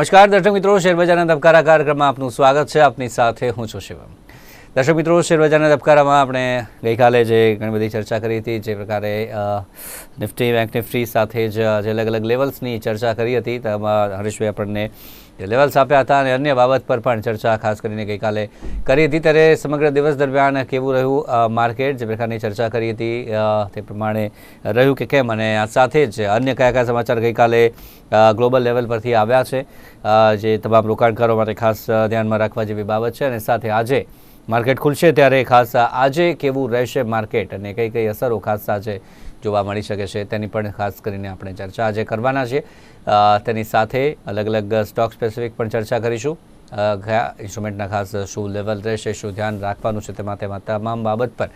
નમસ્કાર, દર્શક મિત્રો, શેરબજારના ધબકારા કાર્યક્રમમાં આપનું સ્વાગત છે. આપની સાથે હું છું શિવમ. દર્શક મિત્રો, શેરબજારના ધબકારામાં આપણે ગઈકાલે જે ઘણી બધી ચર્ચા કરી હતી, જે પ્રકારે નિફ્ટી, બેંક નિફ્ટી સાથે જ, જે અલગ અલગ લેવલ્સની ચર્ચા કરી હતી, તેમાં હરીશભાઈ આપણને લેવલ્સ આપ્યા હતા અને અન્ય બાબત પર પણ ચર્ચા ખાસ કરીને ગઈકાલે કરી હતી. ત્યારે સમગ્ર દિવસ દરમિયાન કેવું રહ્યું માર્કેટ? જે પ્રકારની ચર્ચા કરી હતી તે પ્રમાણે રહ્યું કે કેમ? અને આ સાથે જ અન્ય કયા કયા સમાચાર ગઈકાલે ગ્લોબલ લેવલ પરથી આવ્યા છે જે તમામ રોકાણકારો માટે ખાસ ધ્યાનમાં રાખવા જેવી બાબત છે. અને સાથે આજે માર્કેટ ખુલશે ત્યારે ખાસ આજે કેવું રહેશે માર્કેટ? અને કઈ કઈ અસરો ખાસ આજે જોવા મળી શકે છે. તેની પણ ખાસ કરીને આપણે ચર્ચા આજે કરવાના છે. તેની સાથે અલગ અલગ સ્ટોક સ્પેસિફિક પણ ચર્ચા કરીશું. કયા ઇન્સ્ટ્રુમેન્ટના ખાસ શું લેવલ રહેશે, શું ધ્યાન રાખવાનું છે તેમાં તેમાં તમામ બાબત પર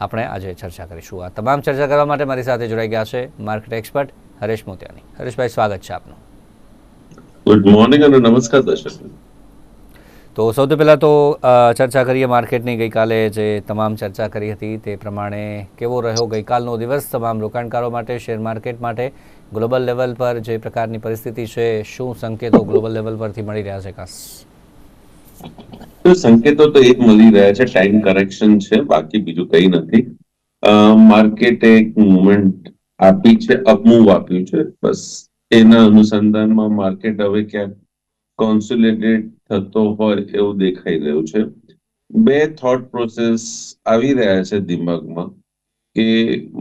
આપણે આજે ચર્ચા કરીશું. આ તમામ ચર્ચા કરવા માટે મારી સાથે જોડાઈ ગયા છે માર્કેટ એક્સપર્ટ હરેશ મોતિયાની. હરેશભાઈ, સ્વાગત છે આપનું. ગુડ મોર્નિંગ અને નમસ્કાર દર્શક તો સૌથી પહેલાં તો ચર્ચા કરીએ માર્કેટની. ગઈકાલે જે તમામ ચર્ચા કરી હતી તે પ્રમાણે કેવો રહ્યો ગઈકાલનો દિવસ તમામ રોકાણકારો માટે, શેર માર્કેટ માટે? ગ્લોબલ લેવલ પર જે પ્રકારની પરિસ્થિતિ છે, શું સંકેતો ગ્લોબલ લેવલ પરથી મળી રહ્યા છે, ખાસ? સંકેતો તો એક મળી રહ્યા છે, ટાઈમ કરેક્શન છે, બાકી બીજું કઈ નથી. માર્કેટે એક મુવમેન્ટ આપી છે અપમૂવ આપ્યું છે, બસ. એના અનુસંધાનમાં માર્કેટ હવે ક્યાંક કોન્સોલિડેટ થતો હોય એવું દેખાઈ રહ્યું છે. બે થોટ પ્રોસેસ આવી રહ્યા છે દિમાગમાં કે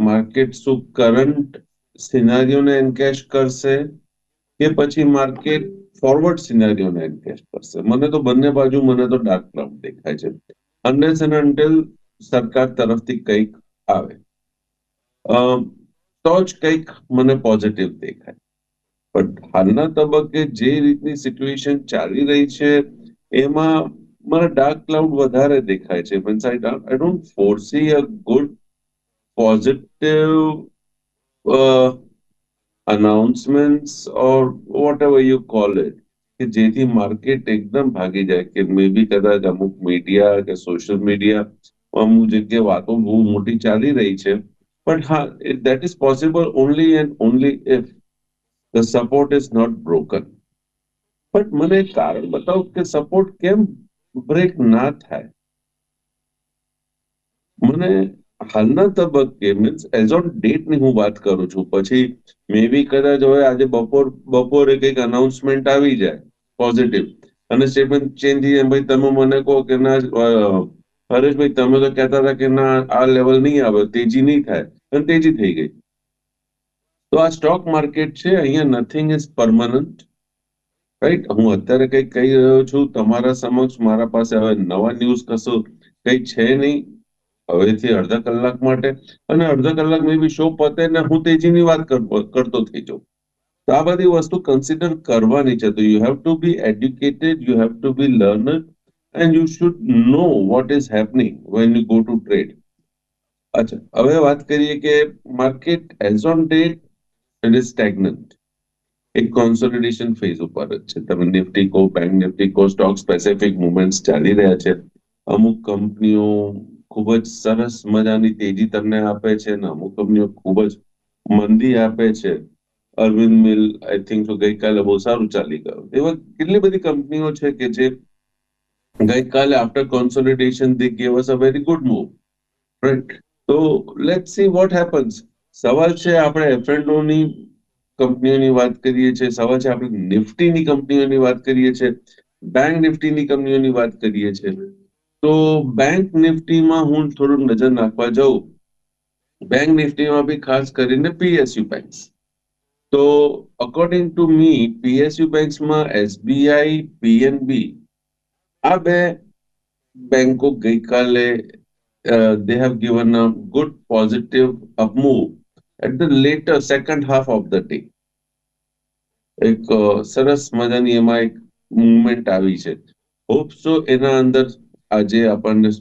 માર્કેટ શું કરંટ સિનારીઓને એન્કેશ કરશે કે પછી માર્કેટ ફોરવર્ડ સિનારીઓને એન્કેશ કરશે. મને તો બંને બાજુ મને તો ડાર્ક ક્લાઉડ દેખાય છે. અનલેસ એન્ડ અન્ટિલ સરકાર તરફથી કંઈક આવે. તો જ કંઈક મને પોઝિટિવ દેખાય. બટ હાલના તબક્કે જે રીતની સિચ્યુએશન ચાલી રહી છે, એમાં મને ડાર્ક ક્લાઉડ વધારે દેખાય છે. Means I I don't foresee a good positive announcements or whatever you call it કે જેથી માર્કેટ એકદમ ભાગી જાય. કે મે બી કદાચ અમુક મીડિયા કે સોશિયલ મીડિયા અમુક જગ્યાએ વાતો બહુ મોટી ચાલી રહી છે. પણ હા that is possible only and only if the support is not broken but મને કારણ બતાવો કે સપોર્ટ કેમ બ્રેક ના થાય? મને હાલના તબક્કે મીન્સ એઝ ઓન ડેટની હું વાત કરું છું. પછી મે બી કદાચ હવે આજે બપોર, બપોરે કંઈક અનાઉન્સમેન્ટ આવી જાય પોઝિટિવ અને સ્ટેટમેન્ટ ચેન્જ થઈ જાય, ભાઈ તમે મને કહો કે ના હરેશભાઈ, તમે તો કહેતા હતા કે ના, આ લેવલ નહીં આવે, તેજી નહીં થાય. અને તેજી થઈ ગઈ. તો આ સ્ટોક માર્કેટ છે, અહીંયા નથિંગ ઇઝ પરમાનન્ટ રાઈટ હું અત્યારે કંઈક કહી રહ્યો છું, તમારા સમક્ષ, મારા પાસે હવે નવા ન્યૂઝ કશું કંઈ છે નહીં. હવેથી અડધા કલાક માટે. અને અડધા કલાક મે બી શો પતે ને હું તેજીની વાત કર- કરતો થઈ જાઉં. તો આ બધી વસ્તુ કન્સિડર કરવાની છે. તો you have to be educated you have to be learner and you should know what is happening when you go to trade અચ્છા, હવે વાત કરીએ કે market as on date it is stagnant એક કોન્સોલિડેશન ફેઝ ઉપર જ છે તમે નિફ્ટી કો બેંક નિફ્ટી કો સ્ટોક સ્પેસિફિક મુવમેન્ટ્સ ચાલી રહ્યા છે અમુક કંપનીઓ ખૂબ જ સરસ મજાની તેજી તમને આપે છે અને અમુક કંપનીઓ ખૂબ જ મંદી આપે છે. અરવિંદ મિલ આઈ થિંક તો ગઈકાલે બહુ સારું ચાલી ગયું. એવા કેટલી બધી કંપનીઓ છે કે જે ગઈકાલે after consolidation they gave us a very good move right તો લેટ સી વોટ હેપન્સ સવાલ છે, આપણે એફએનડો કંપનીઓની વાત કરીએ છીએ, સવાલ છે, આપણે નિફ્ટીની કંપનીઓની વાત કરીએ છીએ, બેંક નિફ્ટીની કંપનીઓની વાત કરીએ છીએ. તો બેંક નિફ્ટીમાં હું થોડુંક નજર નાખવા જાઉં. બેંક નિફ્ટીમાં બી ખાસ કરીને પીએસયુ બેંક્સ તો અકોર્ડિંગ ટુ મી પીએસયુ બેંક્સમાં એસબીઆઈ પીએનબી આ બે બેંકો ગઈકાલે they have given a good positive upmove at the latter second half of the day એક સરસ મજાની એમાં એક મુવમેન્ટ આવી છે. હોપ સો એના અંદર આજે આપણને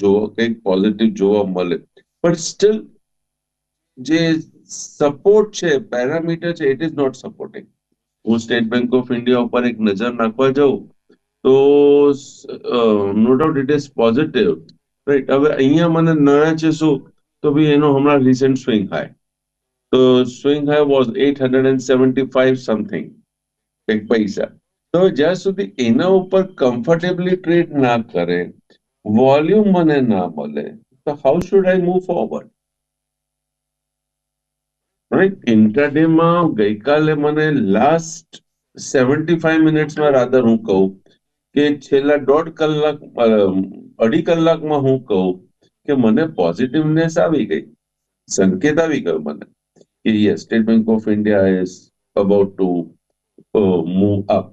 જોવા, કંઈક પોઝિટિવ જોવા મળે. બટ સ્ટીલ જે સપોર્ટ છે પેરામીટર છે ઇટ ઇઝ નોટ સપોર્ટિંગ હું સ્ટેટ બેંક ઓફ ઇન્ડિયા ઉપર એક નજર નાખવા જાઉં, તો no doubt it is positive right હવે અહીંયા મને નડે છે શું? તો ભાઈ એનો હમણાં રિસેન્ટ સ્વિંગ હાઈ તો swing high was at hundred and seventy five something એક પૈસા તો જ્યાં સુધી એના ઉપર કમ્ફર્ટેબલી ટ્રેડ ના કરે વોલ્યુમ મને ના મળે તો how should I move forward right intraday માં ગઈકાલે મને લાસ્ટ સેવન્ટી ફાઈવ મિનિટ્સમાં રાધર હું કહું કે છેલ્લા દોઢ કલાક અ, અઢી કલાકમાં હું કહું કે મને પોઝિટિવનેસ આવી ગઈ સંકેત આવી ગયો મને કે State state of of India about to to move up.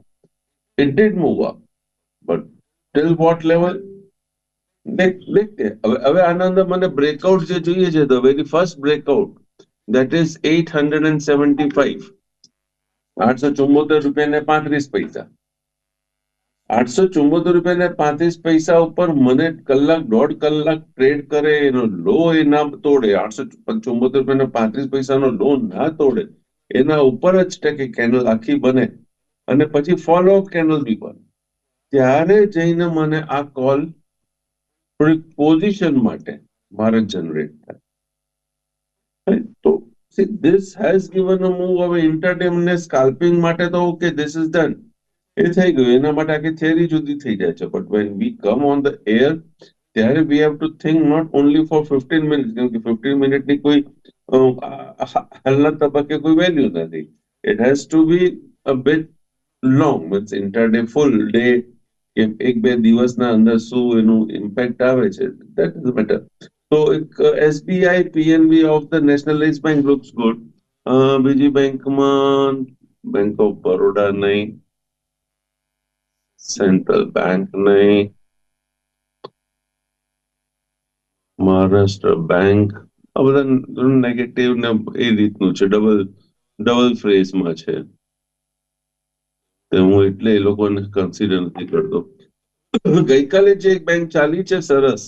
It did move up, level દેખ દેખ હવે હવે આના અંદર મને બ્રેકઆઉટ જે જોઈએ છે the very first breakout that is at hundred and seventy five આઠસો ચુમ્મોતેર રૂપિયા ને પાંત્રીસ પૈસા આઠસો ચુમ્મોતેર રૂપિયા ને પાંત્રીસ પૈસા ઉપર મને કલાક, દોઢ કલાક ટ્રેડ કરે, એનો લો એ ના તોડે. આઠસો ચુમ્મોતેર રૂપિયા ને પાંત્રીસ પૈસાનો લો ના તોડે. એના ઉપર જ ટકે કેન્ડલ આખી બને. અને પછી ફોલો કેન્ડલ બી બને. ત્યારે જઈને મને આ કોલ થોડીક પોઝિશન માટે મારે જનરેટ થાય. તો this this given a move. હવે intraday ને સ્કાલ્પિંગ માટે તો ઓકે ધીસ ઇઝ done. એ થઈ ગયું. એના માટે આખી થિયરી જુદી થઈ જાય છે. But when we come on the air ત્યારે we have to think not only for fifteen minute કેમ કે 15 મિનિટની કોઈ અ, હાલના તબક્કે કોઈ વેલ્યુ નથી. It has to be bit long means intraday full day કે એક બે દિવસના અંદર શું એનું ઇમ્પેક્ટ આવે છે. દેટ ઇઝ better તો એક SBI PNB of the nationalize bank looks good બીજી બેંકમાં બેંક ઓફ બરોડા નહીં. સેન્ટ્રલ બેંક નહીં. મહારાષ્ટ્ર બેંક આ બધા નેગેટિવ ને એ રીતનું છે. ડબલ ડબલ ફ્રેઝમાં છે. તે હું એટલે એ લોકોને કન્સિડર નથી કરતો. ગઈકાલે જે એક બેંક ચાલી છે સરસ.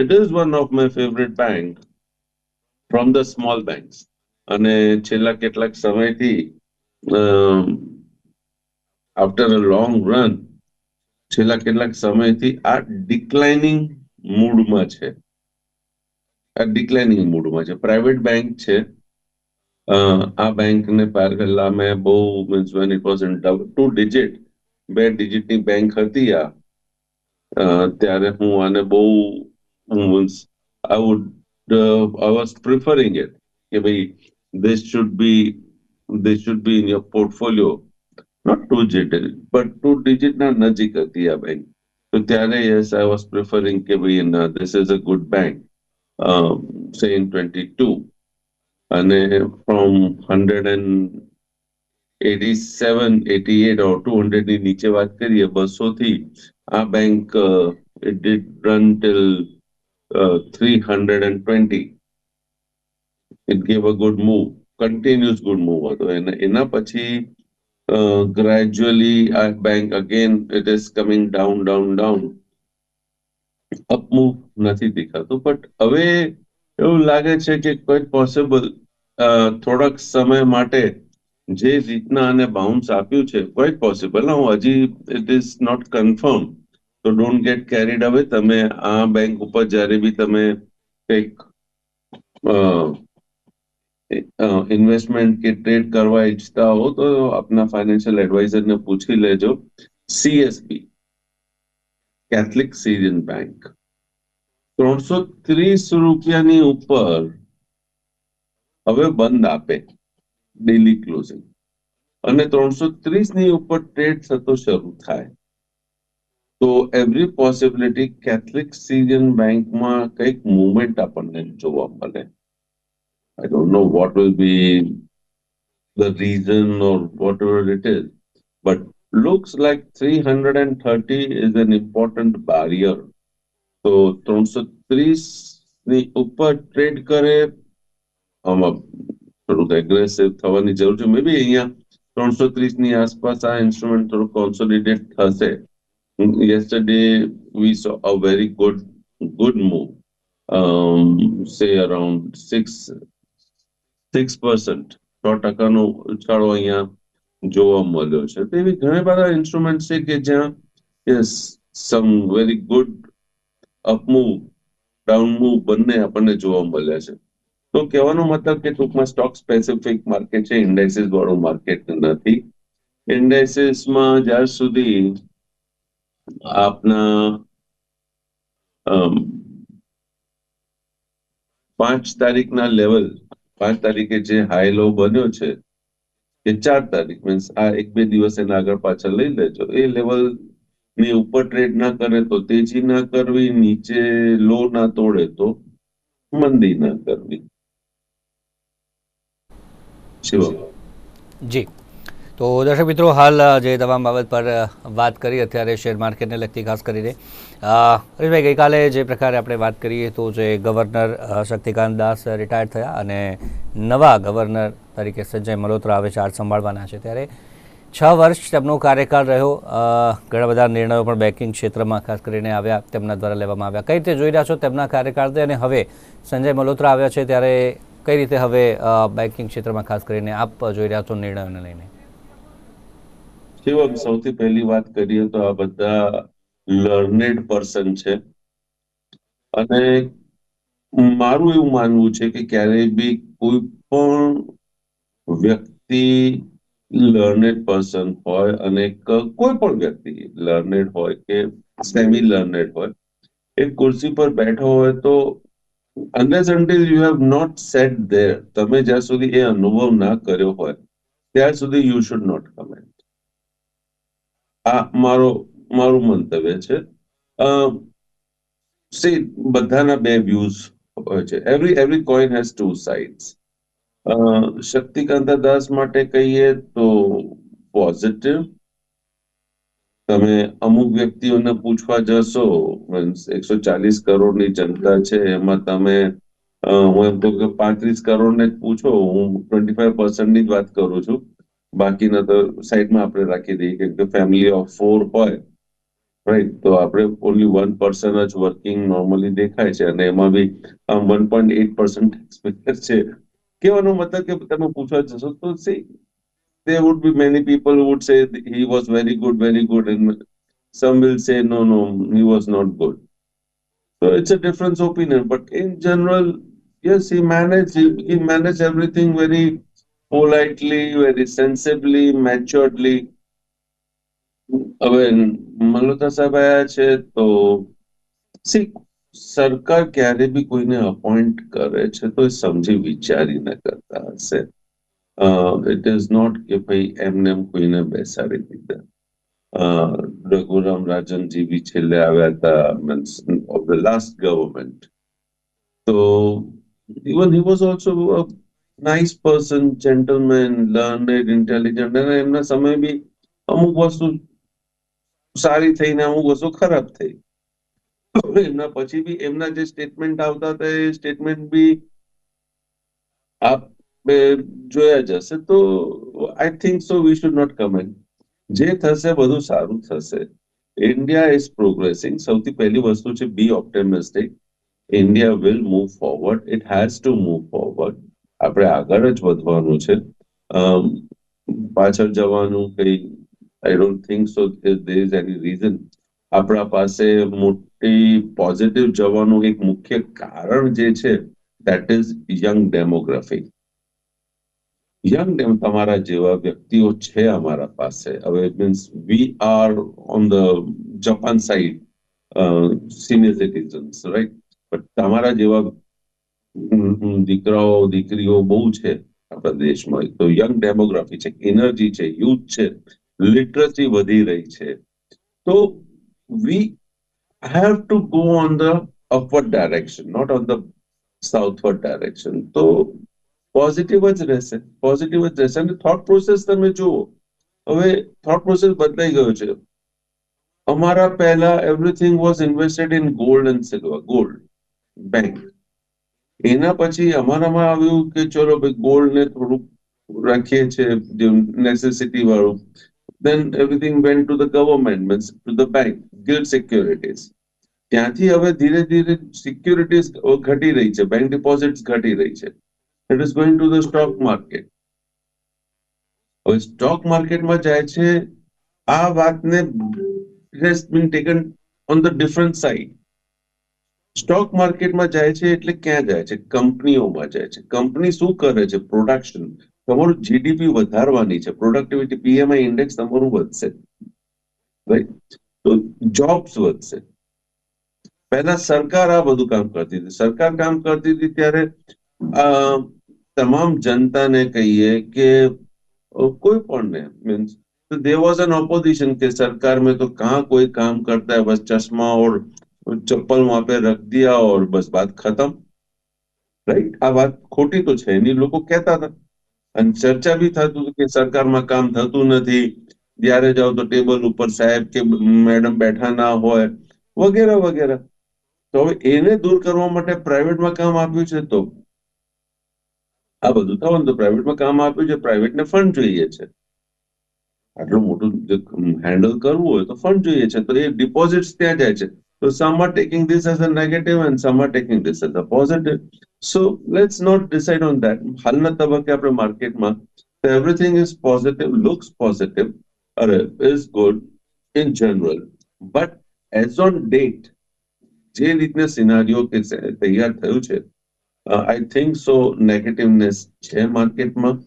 It is one of my favourite bank from the small banks અને છેલ્લા કેટલાક સમયથી આફ્ટર અ લોંગ રન છેલ્લા કેટલાક સમયથી આ ડિક્લાઇનિંગ મૂડમાં છે. આ ડિક્લાઇનિંગ મૂડમાં છે. પ્રાઇવેટ બેંક છે. આ બેંકને પહેલા મેં બહુ means when it was in two digit બે ડિજિટની બેંક હતી આ. ત્યારે હું આને બહુ means I would I was preferring it કે ભાઈ, this should be, this should be in your portfolio. Not two digit but two digit ના નજીક હતી આ બેંક તો ત્યારે yes I was preferring કે ભાઈ ના this is a good bank um, say in 22 અને from 187 88 or 200 ની નીચે વાત કરીએ બસો થી આ bank it did run till uh, 320 it gave a good move continuous good move હતો અને એના પછી uh, gradually આ bank again it is coming down down down up move નથી દેખાતું but હવે એવું લાગે છે કે possible uh, થોડાક સમય માટે જે રીતના આને બાઉન્સ આપ્યું છે quite possible હું હજી it is not confirmed તો ડોન્ટ ગેટ કેરીડ હવે તમે આ બેંક ઉપર જ્યારે બી તમે કંઈક ઇન્વેસ્ટમેન્ટ કે ટ્રેડ કરવા ઈચ્છતા હો તો આપના ફાઇનાન્શિયલ એડવાઇઝરને પૂછી લેજો. સીએસબી કેથલિક સિરિયન બેંક ત્રણસો ત્રીસ રૂપિયાની ઉપર હવે બંધ આપે ડેલી ક્લોઝિંગ અને ત્રણસો ત્રીસની ઉપર ટ્રેડ થતો શરૂ થાય. તો એવરી પોસિબિલિટી કેથલિક સિરિયન બેંકમાં કંઈક મુવમેન્ટ આપણને જોવા મળે. I don't know what will be the reason or whatever it is, but looks like 330 is an important barrier. So 330 ની ઉપર ટ્રેડ કરે આમાં થોડુંક એગ્રેસિવ થવાની જરૂર છે મે બી અહીંયા ત્રણસો ત્રીસ ની આસપાસ આ ઇન્સ્ટ્રુમેન્ટ થોડું કોન્સોલિડેટ થશે yesterday we saw a very good good move um say around six six percent સો ટકાનો ઉછાળો અહીંયા જોવા મળ્યો છે. તેવી ઘણા બધા ઇન્સ્ટ્રુમેન્ટ છે કે જ્યાં some very good upmove down move બંને આપણને જોવા મળ્યા છે. તો કહેવાનો મતલબ કે ટૂંકમાં સ્ટોક સ્પેસિફિક માર્કેટ છે ઇન્ડેક્સિસ વાળું માર્કેટ નથી. ઇન્ડેક્સિસમાં જ્યાં સુધી આપના પાંચ તારીખના લેવલ પાંચ તારીખે જે હાઈ લો બન્યો છે, એ ચાર તારીખ મીન્સ આ એક બે દિવસ એના આગળ પાછળ લઈ લેજો. એ લેવલની ઉપર ટ્રેડ ના કરે તો તેજી ના કરવી, નીચે લો ના તોડે તો મંદી ના કરવી. શિવમ જી. તો દર્શક મિત્રો, હાલ જે તમામ બાબત પર વાત કરી, અત્યારે શેર માર્કેટને લગતી ખાસ કરીને હરીશભાઈ, ગઈકાલે જે પ્રકારે આપણે વાત કરીએ તો જે ગવર્નર શક્તિકાંત દાસ રિટાયર થયા અને નવા ગવર્નર તરીકે સંજય મલોત્રા હવે ચાર્જ સંભાળવાના છે. ત્યારે છ વર્ષ તેમનો કાર્યકાળ રહ્યો. ઘણા બધા નિર્ણયો પણ બેન્કિંગ ક્ષેત્રમાં ખાસ કરીને આવ્યા, તેમના દ્વારા લેવામાં આવ્યા. કઈ રીતે જોઈ રહ્યા છો તેમના કાર્યકાળથી અને હવે સંજય મલ્હોત્રા આવ્યા છે ત્યારે કઈ રીતે હવે બેન્કિંગ ક્ષેત્રમાં ખાસ કરીને આપ જોઈ રહ્યા છો નિર્ણયોને લઈને? શિવમ સૌથી પહેલી વાત કરીએ તો આ બધા લર્નેડ પર્સન છે. અને મારું એવું માનવું છે કે ક્યારેય બી કોઈ પણ વ્યક્તિ લર્નેડ પર્સન હોય અને કોઈ પણ વ્યક્તિ લર્નેડ હોય કે સેમી લર્નેડ હોય, એ ખુરશી પર બેઠો હોય તો unless until you have not set there તમે જ્યાં સુધી એ અનુભવ ના કર્યો હોય, ત્યાં સુધી યુ શુડ નોટ કમેન્ટ આ મારો, મારું મંતવ્ય છે. સી બધાના બે વ્યૂઝ હોય છે. Every every coin has two sides Shaktikanta Das માટે કહીએ તો પોઝિટિવ તમે અમુક વ્યક્તિઓને પૂછવા જશો મીન્સ એકસો ચાલીસ કરોડની જનતા છે, એમાં તમે હું એમ કહું કે પાંત્રીસ કરોડને જ પૂછો, હું ટ્વેન્ટી ફાઈવ પર્સન્ટની જ વાત કરું છું. બાકીના તો સાઈડમાં આપણે રાખી દઈએ કે ફેમિલી ઓફ ફોર હોય રાઈટ તો આપણે ઓનલી વન પર્સન જ વર્કિંગ નોર્મલી દેખાય છે અને એમાં બી આમ વન પોઈન્ટ એટ પર્સન્ટ છે કહેવાનો મતલબ કે તમે પૂછવા જશો તો see many people who would say that he was very good, very good, and some will say no, no, he was not good. So it's a difference opinion, but in general, yes, he managed he, he managed everything very politely, very sensibly, maturedly. હવે મલ્હોત્રા સાહેબ આયા છે તો C સરકાર ક્યારે બી કોઈને appoint કરે છે તો એ સમજી વિચારીને કરતા હશે. ઇટ ઇઝ નોટ કે ભાઈ એમને એમ કોઈને બેસાડી દીધા. રઘુરામ રાજનજી બી છેલ્લે આવ્યા હતા means of the last government તો even he was also nice person gentleman learned intelligent અને એમના સમય બી અમુક વસ્તુ સારી થઈને અમુક વસ્તુ ખરાબ થઈ. એમના પછી બી એમના જે સ્ટેટમેન્ટ આવતા હતા, એ સ્ટેટમેન્ટ બી આપ જોયા જશે તો I think so we should not comment જે થશે બધું સારું થશે. ઇન્ડિયા ઇઝ પ્રોગ્રેસિંગ સૌથી પહેલી વસ્તુ છે be optimistic India will move forward it has to move forward આપણે આગળ જ વધવાનું છે. પાછળ જવાનું કઈ I don't think so there is any reason આપણા પાસે મોટી પોઝિટિવ જવાનું એક મુખ્ય કારણ જે છે that is young demography young dam તમારા જેવા વ્યક્તિઓ છે અમારા પાસે. હવે means we are on the Japan side senior citizens right but તમારા જેવા દીકરાઓ, દીકરીઓ બહુ છે આપણા દેશમાં. તો યંગ ડેમોગ્રાફી છે એનર્જી છે યુથ છે લિટરસી વધી રહી છે. તો we have to go on the upward direction not on the southward direction તો પોઝિટિવ જ રહેશે પોઝિટિવ જ રહેશે. અને થોટ પ્રોસેસ તમે જુઓ, હવે થોટ પ્રોસેસ બદલાઈ ગયો છે. અમારા પહેલા everything was invested in gold and silver gold bank એના પછી અમારામાં આવ્યું કે ચલો ભાઈ ગોલ્ડ ને થોડુંક રાખીએ છીએ નેસેસિટી વાળું. Then everything went to the government, means to the bank gilt securities. ત્યાંથી હવે ધીરે ધીરે સિક્યુરિટીઝ ઘટી રહી છે બેંક ડિપોઝિટ્સ ઘટી રહી છે. It is going to the stock market હવે સ્ટોક માર્કેટમાં જાય છે, આ વાતને has been taken on the different side stock માર્કેટમાં જાય છે એટલે ક્યાં જાય છે? કંપનીઓમાં જાય છે. કંપની શું કરે છે? પ્રોડક્શન. તમારું જીડીપી વધારવાની છે. પ્રોડક્ટિવિટી, પીએમઆઈ ઇન્ડેક્સ તમારું વધશે. તો જોબ્સ વધશે. પહેલા સરકાર આ બધું કામ કરતી હતી. સરકાર કામ કરતી હતી ત્યારે તમામ જનતાને કહીએ કે કોઈ પણ ને means there was an opposition કે સરકાર મેં તો કાં કોઈ કામ કરતા બસ ચશ્મા ઓર चप्पल वहां पे रख दिया और बस बात खत्म રાઈટ આ વાત ખોટી તો છે એની લોકો કહેતા હતા અને ચર્ચા બી થતું હતું કે સરકારમાં કામ થતું નથી જ્યારે જાઓ તો ટેબલ ઉપર સાહેબ કે મેડમ બેઠા ના હોય વગેરે વગેરે તો હવે એને દૂર કરવા માટે પ્રાઇવેટમાં કામ આપ્યું છે તો આ બધું થવાનું તો પ્રાઇવેટમાં કામ આપ્યું છે પ્રાઇવેટને ફંડ જોઈએ છે આટલું મોટું હેન્ડલ કરવું હોય તો ફંડ જોઈએ છે તો એ ડિપોઝિટ્સ ત્યાં જાય છે તો some are taking this as a negative and some are taking this as a positive so let's not decide on that હાલના તબક્કે આપણે માર્કેટમાં everything is positive looks positive અરે is good in general but as on date જે રીતના સિનારીઓ કે સે- તૈયાર થયું છે આઈ થિંક સો નેગેટિવનેસ છે માર્કેટમાં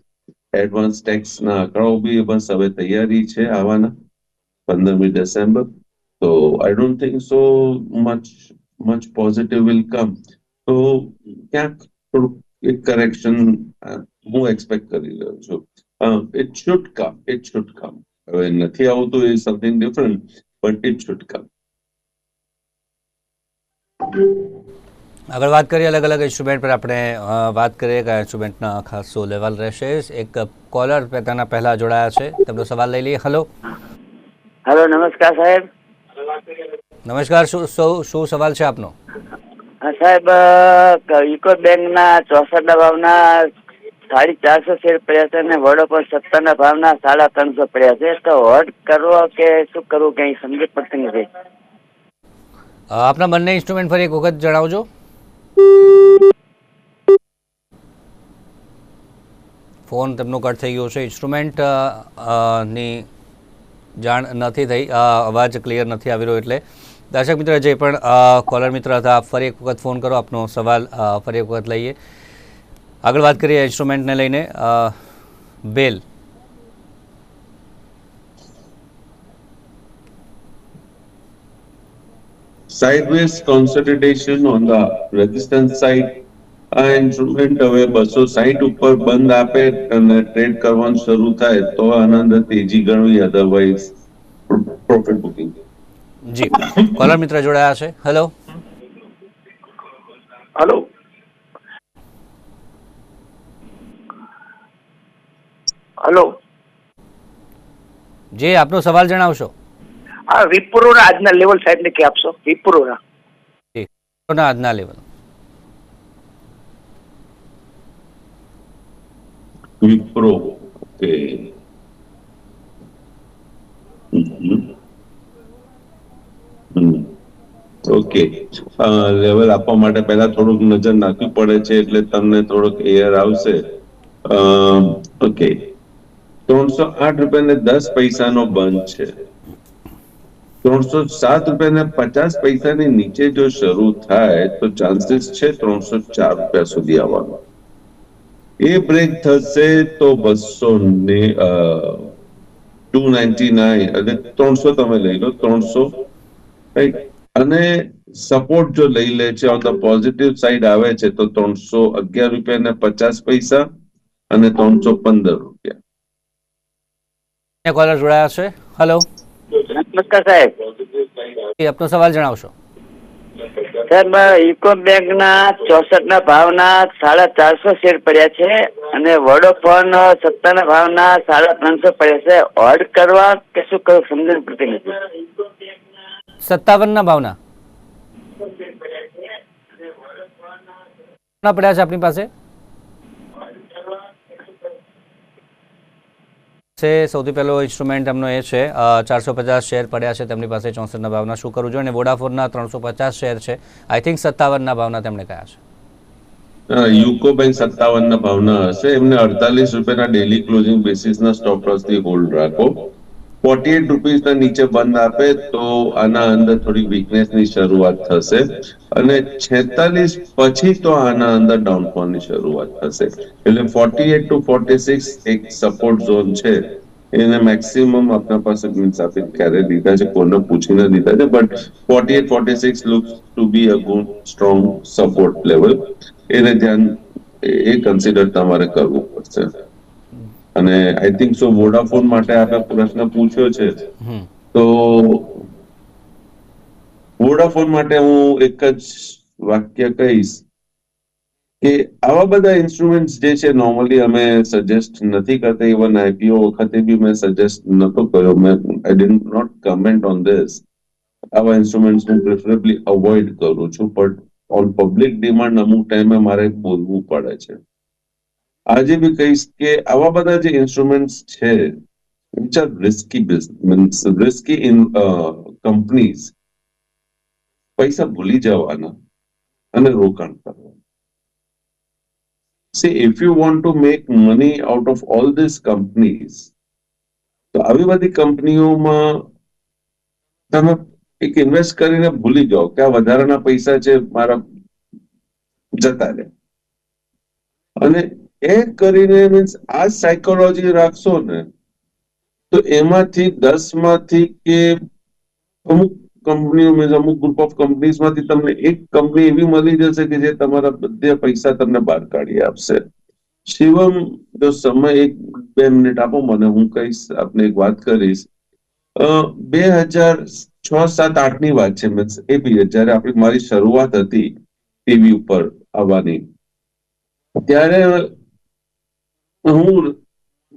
એડવાન્સ ટેક્સ ના આંકડાઓ બી બસ હવે તૈયારી છે આવવાના પંદરમી ડિસેમ્બર તો I don't think so much much positive will come તો ક્યાંક થોડુંક એક કરેક્શન હું એક્સપેક્ટ કરી રહ્યો છું it should come it should come હવે નથી આવતું એ something different but it should come આગળ વાત કરીએ અલગ અલગ ઇન્સ્ટ્રુમેન્ટ પર આપણે વાત કરીએ કે ઇન્સ્ટ્રુમેન્ટના ખાસો લેવલ રહેશે એક કોલર પોતાના પહેલા જોડાયા છે તેમનો સવાલ લઈ લઈએ હલો હેલો નમસ્કાર સાહેબ નમસ્કાર શું શું સવાલ છે આપનો? સાહેબ યુકો બેંકના ચોસઠના ભાવના સાડી ચારસો શેર પડ્યા છે અને વડોપણ સત્તરના ભાવના સાડા ત્રણસો પડ્યા છે. તો હોલ્ડ કરવો કે શું કરવું કઈ સમજી પડતી નથી? આપના બંને ઇન્સ્ટ્રુમેન્ટ ફરી એક વખત જણાવજો. ફોન તેમનો કટ થઈ ગયો છે. ઇન્સ્ટ્રુમેન્ટની જાણ નથી થઈ અવાજ ક્લિયર નથી આવી રહ્યો એટલે. દર્શક મિત્ર, જે પણ કોલર મિત્ર હતા, ફરી એક વખત ફોન કરો, આપનો સવાલ ફરી એક વખત લઈએ. આગળ વાત કરીએ ઇન્સ્ટ્રુમેન્ટને લઈને બેલ sideways consolidation on the resistance side. આ ઇન્સ્ટ્રુમેન્ટ હવે બસો સાહીઠ ઉપર બંધ આપે અને ટ્રેડ કરવાનું શરૂ થાય તો આનંદ તેજી ગણવી અધરવાઇઝ પ્રોફિટ બુકિંગ જી. કોલર મિત્ર જોડાયા છે. હેલો હેલો હેલો જે આપનો સવાલ જણાવશો. આ વિપ્રોના આજના લેવલ સાહેબને કે આપશો. વિપ્રોના. ના આજના level Wipro okay okay level આપવા માટે પહેલા થોડુંક નજર નાખવી પડે છે એટલે તમને થોડોક એર આવશે. ઓકે ત્રણસો આઠ રૂપિયા ને દસ પૈસાનો બંધ છે. ત્રણસો સાત રૂપિયા ને પચાસ પૈસાની નીચે જો શરૂ થાય, તો ચાન્સીસ છે ત્રણસો ચાર રૂપિયા સુધી આવવાનો. એ બ્રેક થશે તો બસો ને ટુ નાઇન્ટી નાઇન એટલે ત્રણસો તમે લઈ લો ત્રણસો. રાઈટ અને સપોર્ટ જો લઈ લે છે ઓન ધ પોઝિટિવ સાઈડ આવે છે તો ત્રણસો અગિયાર રૂપિયા ને પચાસ પૈસા અને ત્રણસો પંદર રૂપિયા. કોલર જોડાયા છે? હેલો નમસ્કાર સાહેબ. આપનો સવાલ જણાવશો. સાહેબ યુકો બેંકના ચોસઠના ભાવના સાડા ચારસો શેર પડ્યા છે અને વડોફોન સત્તરના ભાવના સાડા ત્રણસો પડ્યા છે. ઓર્ડ કરવા કે શું કરવું સમજણ પડતી નથી. સત્તાવનના ભાવના. કેટલા પડ્યા છે આપણી પાસે? છે, સૌથી પહેલો ઇન્સ્ટ્રુમેન્ટ એમનો એ છે ચારસો પચાસ શેર પડ્યા છે, તેમની પાસે ચોસઠના ભાવના શું કરવું જોઈએ? અને વોડાફોનના ત્રણસો પચાસ શેર છે આઈ થિંક સત્તાવનના ભાવના તેમણે કયા છે? યુકો બેંક સત્તાવન ના ભાવના હશે. એમને અડતાલીસ રૂપિયાના ડેલી ક્લોઝિંગ બેસિસ ના સ્ટોપ લોસથી હોલ્ડ રાખો. ફોર્ટી એટ રૂપીઝના નીચે બંધ આપે તો આના અંદર થોડી વીકનેસની શરૂઆત થશે. અને છેતાલીસ પછી તો આના અંદર ડાઉનફોલની શરૂઆત થશે. એટલે forty eight to forty six એક સપોર્ટ ઝોન છે. એને મેક્સિમમ આપણા પાસે મીન્સ આપણે ક્યારે લીધા છે કોને પૂછીને લીધા છે. But forty eight forty six looks to be a good strong support level એને ધ્યાન એ કન્સિડર તમારે કરવું પડશે. અને આઈ થિંક સો વોડાફોન માટે આપણે પ્રશ્ન પૂછ્યો છે. તો વોડાફોન માટે હું એક જ વાક્ય કહીશ કે આવા બધા ઇન્સ્ટ્રુમેન્ટ્સ જે છે નોર્મલી અમે સજેસ્ટ નથી કરતા. ઇવન આઈપીઓ વખતે બી મેં સજેસ્ટ નતો કર્યો. મેં I did not comment on this આવા ઇન્સ્ટ્રુમેન્ટ્સ હું પ્રિફરેબલી અવોઇડ કરું છું. બટ ઓન પબ્લિક ડિમાન્ડ અમુક ટાઈમે મારે બોલવું પડે છે. આજે બી કહીશ કે આવા બધા જે ઇન્સ્ટ્રુમેન્ટ્સ છે which are risky business risky in uh, પૈસા ભૂલી જવાના અને રોકાણ કરવાનું see if you want to make money out of all these companies તો આવી બધી કંપનીઓમાં તમે એક ઇન્વેસ્ટ કરીને ભૂલી જાઓ કે આ વધારાના પૈસા છે મારા જતા રહે અને એ કરીને મીન્સ આ સાયકોલોજી રાખશો ને, તો એમાંથી દસમાંથી કે અમુક કંપનીઓ means અમુક ગ્રુપ ઓફ કંપનીઝમાંથી તમને એક કંપની એવી મળી જશે કે જે તમારા બધે પૈસા તમને બહાર કાઢી આપશે. શિવમ, જો સમય એક બે મિનિટ આપો, મને હું કહીશ, આપને એક વાત કરીશ. બે હજાર છ, સાત, આઠની વાત છે મીન્સ એ પીરિયડ જયારે આપણી મારી શરૂઆત હતી ટીવી ઉપર આવવાની, ત્યારે હું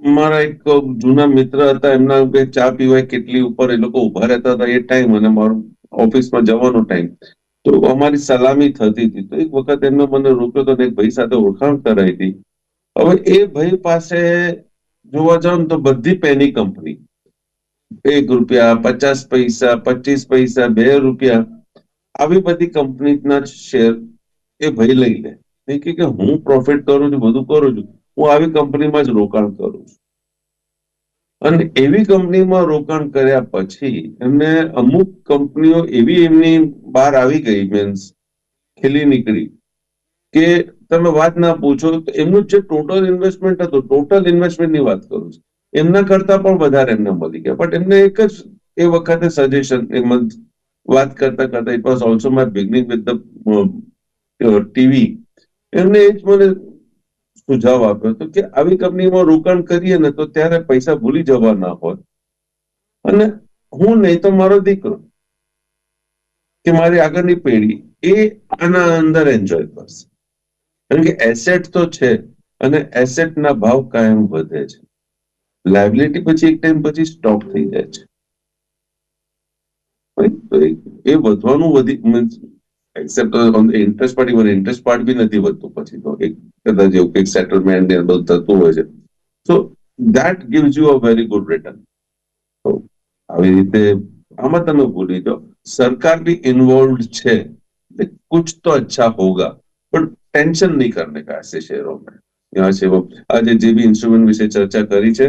મારા એક જૂના મિત્ર હતા, એમના ચા પીવાય કેટલી ઉપર એ લોકો ઊભા રહેતા હતા એ ટાઈમ અને મારો ઓફિસમાં જવાનો ટાઈમ તો અમારી સલામી થતી હતી. તો એક વખત એમનો મને રોક્યો તો એક ભાઈ સાથે ઓળખાણ કરાવી હતી. હવે એ ભાઈ પાસે જોવા જાવ તો બધી પેની કંપની એક રૂપિયા, પચાસ પૈસા, પચીસ પૈસા, બે રૂપિયા. આવી બધી કંપનીના શેર એ ભાઈ લઈ લે. કે હું પ્રોફિટ કરું છું, બધું કરું છું. હું આવી કંપનીમાં જ રોકાણ કરું છું. અને એવી કંપનીમાં રોકાણ કર્યા પછી એમને અમુક કંપનીઓ એવી એમની બહાર આવી ગઈ મીન્સ ખીલી નીકળી કે તમે વાત ના પૂછો તો એમનું જે ટોટલ ઇન્વેસ્ટમેન્ટ હતું ટોટલ ઇન્વેસ્ટમેન્ટની વાત કરું છું. એમના કરતા પણ વધારે એમને મળી ગયા. બટ એમને એક જ એ વખતે સજેશન એમ વાત કરતા કરતા it was also my beginning with the TV. એમને એ જ મને સુઝાવ આપ્યો હતો કે આવી કંપનીમાં રોકાણ કરીએ ને તો ત્યારે પૈસા ભૂલી જવાના હોય. અને હું નહીં તો મારો દીકરો, કે મારી આગળની પેઢી, એ આના અંદર એન્જોય કરશે. કારણ કે એસેટ તો છે અને એસેટના ભાવ કાયમ વધે છે. લાયબિલિટી પછી એક ટાઈમ પછી સ્ટોપ થઈ જાય છે. એ- વધવાનું વધી એક્સેપ્ટ ઇન્ટરેસ્ટ પાર્ટી મને ઇન્ટરેસ્ટ પાર્ટ બી નથી વધતું. પછી તો એક કદાચ એવું કંઈક સેટલમેન્ટ ને બધું થતું હોય છે. So that gives you a very good return તો આવી રીતે આમાં તમે ભૂલી જાઓ. સરકાર બી ઇન્વોલ્વ છે. કુછ તો અચ્છા હોગા. પણ ટેન્શન નહીં કરને કા એસે શેરો મેં યહાં છે આજે જે બી ઇન્સ્ટ્રુમેન્ટ વિશે ચર્ચા કરી છે,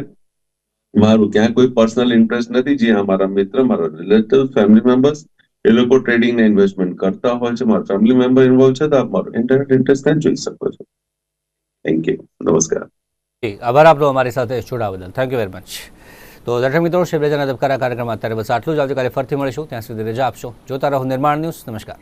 મારું ક્યાં કોઈ પર્સનલ ઇન્ટરેસ્ટ નથી. જે મારા મિત્ર, મારા રિલેટિવ ફેમિલી મેમ્બર્સ એ લોકો ટ્રેડિંગ ને ઇન્વેસ્ટમેન્ટ કરતા હોય છે. મારા ફેમિલી મેમ્બર ઇન્વોલ્વ છે, તો આપ મારો ઇન્ટરનેટ ઇન્ટરેસ્ટ ને જોઈ શકો છો. થેન્ક યુ નમસ્કાર. આભાર આપનો અમારી સાથે જોડાવા બદલ થેન્ક યુ વેરી મચ તો દર્શક મિત્રો શિવરાજાના દબકારા કાર્યક્રમમાં અત્યારે બસ આટલું જ. આવતીકાલે ફરીથી મળીશું. ત્યાં સુધી રજા આપશો. જોતા રહો નિર્માણ ન્યૂઝ. નમસ્કાર.